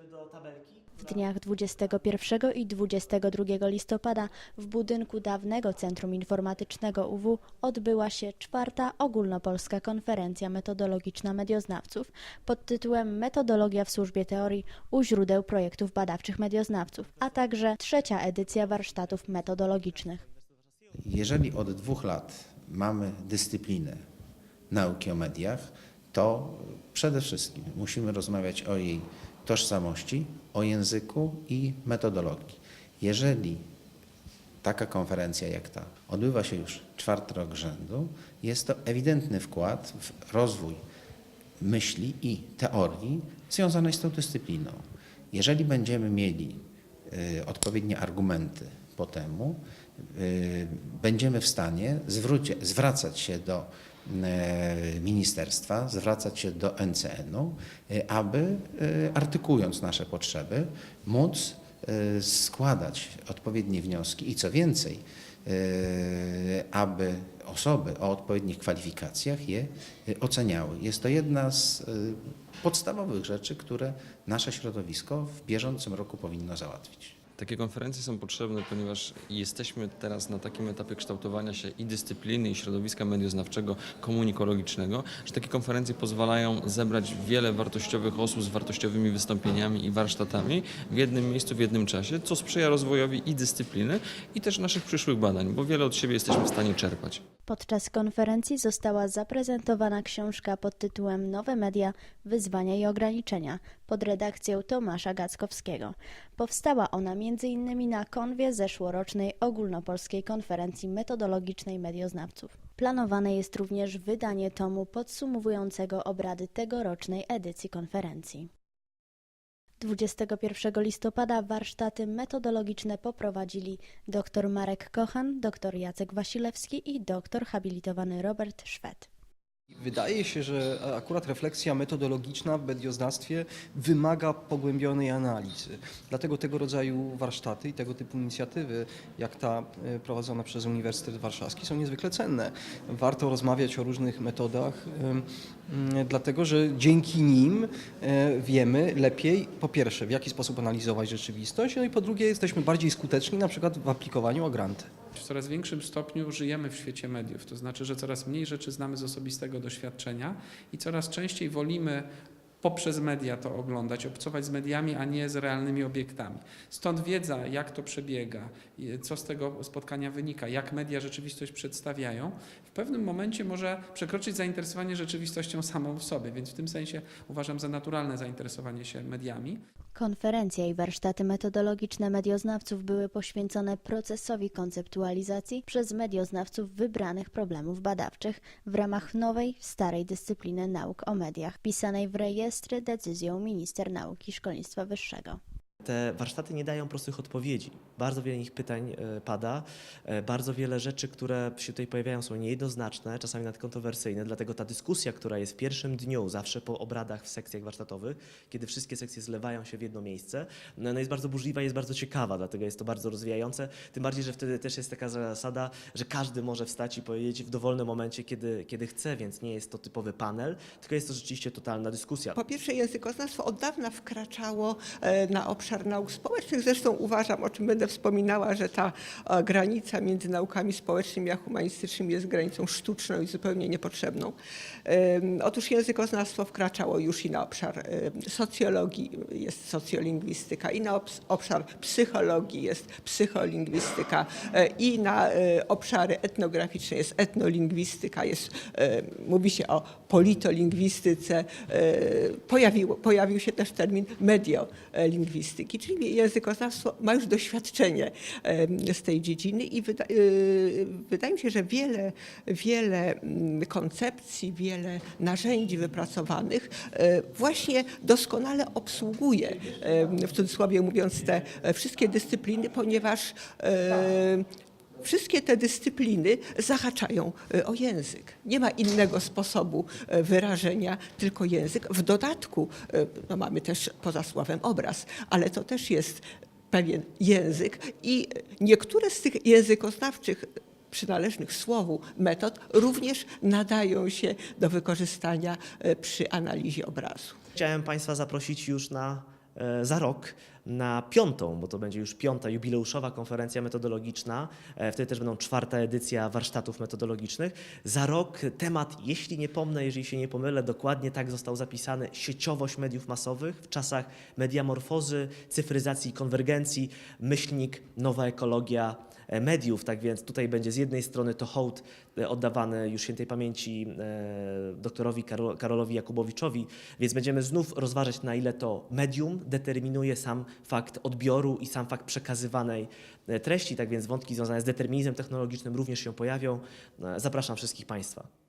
Przechodzimy do tabelki. W dniach 21 i 22 listopada w budynku dawnego Centrum Informatycznego UW odbyła się czwarta ogólnopolska konferencja metodologiczna medioznawców pod tytułem Metodologia w służbie teorii u źródeł projektów badawczych medioznawców, a także trzecia edycja warsztatów metodologicznych. Jeżeli od dwóch lat mamy dyscyplinę nauki o mediach, to przede wszystkim musimy rozmawiać o jej tożsamości, o języku i metodologii. Jeżeli taka konferencja jak ta odbywa się już czwarty rok rzędu, jest to ewidentny wkład w rozwój myśli i teorii związanej z tą dyscypliną. Jeżeli będziemy mieli y, odpowiednie argumenty po temu, y, będziemy w stanie zwrócie, zwracać się do ministerstwa, zwracać się do NCN-u, y, aby y, artykułując nasze potrzeby, móc składać odpowiednie wnioski i co więcej, aby osoby o odpowiednich kwalifikacjach je oceniały. Jest to jedna z podstawowych rzeczy, które nasze środowisko w bieżącym roku powinno załatwić. Takie konferencje są potrzebne, ponieważ jesteśmy teraz na takim etapie kształtowania się i dyscypliny, i środowiska medioznawczego, komunikologicznego, że takie konferencje pozwalają zebrać wiele wartościowych osób z wartościowymi wystąpieniami i warsztatami w jednym miejscu, w jednym czasie, co sprzyja rozwojowi i dyscypliny, i też naszych przyszłych badań, bo wiele od siebie jesteśmy w stanie czerpać. Podczas konferencji została zaprezentowana książka pod tytułem Nowe media, wyzwania i ograniczenia pod redakcją Tomasza Gackowskiego. Powstała ona m.in. na konwie zeszłorocznej ogólnopolskiej konferencji metodologicznej medioznawców. Planowane jest również wydanie tomu podsumowującego obrady tegorocznej edycji konferencji. 21 listopada warsztaty metodologiczne poprowadzili dr Marek Kochan, dr Jacek Wasilewski i dr habilitowany Robert Szwed. Wydaje się, że akurat refleksja metodologiczna w medioznawstwie wymaga pogłębionej analizy. Dlatego tego rodzaju warsztaty i tego typu inicjatywy, jak ta e, prowadzona przez Uniwersytet Warszawski, są niezwykle cenne. Warto rozmawiać o różnych metodach, mm, dlatego że dzięki nim e, wiemy lepiej, po pierwsze, w jaki sposób analizować rzeczywistość, no i po drugie, jesteśmy bardziej skuteczni na przykład w aplikowaniu o granty. W coraz większym stopniu żyjemy w świecie mediów, to znaczy, że coraz mniej rzeczy znamy z osobistego doświadczenia i coraz częściej wolimy poprzez media to oglądać, obcować z mediami, a nie z realnymi obiektami. Stąd wiedza, jak to przebiega, co z tego spotkania wynika, jak media rzeczywistość przedstawiają, w pewnym momencie może przekroczyć zainteresowanie rzeczywistością samą w sobie, więc w tym sensie uważam za naturalne zainteresowanie się mediami. Konferencja i warsztaty metodologiczne medioznawców były poświęcone procesowi konceptualizacji przez medioznawców wybranych problemów badawczych w ramach nowej, starej dyscypliny nauk o mediach, pisanej w rejestry decyzją minister nauki i szkolnictwa wyższego. Te warsztaty nie dają prostych odpowiedzi. Bardzo wiele ich pytań e, pada, e, bardzo wiele rzeczy, które się tutaj pojawiają są niejednoznaczne, czasami nawet kontrowersyjne, dlatego ta dyskusja, która jest w pierwszym dniu, zawsze po obradach w sekcjach warsztatowych, kiedy wszystkie sekcje zlewają się w jedno miejsce, no no jest bardzo burzliwa, jest bardzo ciekawa, dlatego jest to bardzo rozwijające, tym bardziej, że wtedy też jest taka zasada, że każdy może wstać i powiedzieć w dowolnym momencie, kiedy, kiedy chce, więc nie jest to typowy panel, tylko jest to rzeczywiście totalna dyskusja. Po pierwsze, językoznawstwo od dawna wkraczało e, na obszar nauk społecznych. Zresztą uważam, o czym będę wspominała, że ta e, granica między naukami społecznymi a humanistycznymi jest granicą sztuczną i zupełnie niepotrzebną. Otóż językoznawstwo wkraczało już i na obszar socjologii, jest socjolingwistyka, i na obs- obszar psychologii jest psycholingwistyka, e, i na e, obszary etnograficzne jest etnolingwistyka, jest, mówi się o politolingwistyce. E, Pojawiło, pojawił się też termin mediolingwistyki, czyli językoznawstwo ma już doświadczenie em, z tej dziedziny i wyda, y, wydaje mi się, że wiele, wiele mm, koncepcji, wiele narzędzi wypracowanych e, właśnie doskonale obsługuje, w cudzysłowie mówiąc, te e, wszystkie dyscypliny, ponieważ e, Wszystkie te dyscypliny zahaczają e, o język. Nie ma innego sposobu e, wyrażenia, tylko język. W dodatku e, no mamy też poza słowem obraz, ale to też jest pewien język i niektóre z tych językoznawczych przynależnych słowu metod również nadają się do wykorzystania przy analizie obrazu. Chciałem Państwa zaprosić już na za rok na piątą, bo to będzie już piąta jubileuszowa konferencja metodologiczna. E, Wtedy też będą czwarta edycja warsztatów metodologicznych. Za rok temat, jeśli nie pomnę, jeżeli się nie pomylę, dokładnie tak został zapisany, sieciowość mediów masowych w czasach mediamorfozy, cyfryzacji i konwergencji, myślnik, nowa ekologia e, mediów. Tak więc tutaj będzie z jednej strony to hołd e, oddawany już świętej pamięci e, doktorowi Karol, Karolowi Jakubowiczowi, więc będziemy znów rozważać, na ile to medium determinuje sam fakt odbioru i sam fakt przekazywanej e, treści. Tak więc wątki związane z determinizmem technologicznym również się pojawią. E, Zapraszam wszystkich Państwa.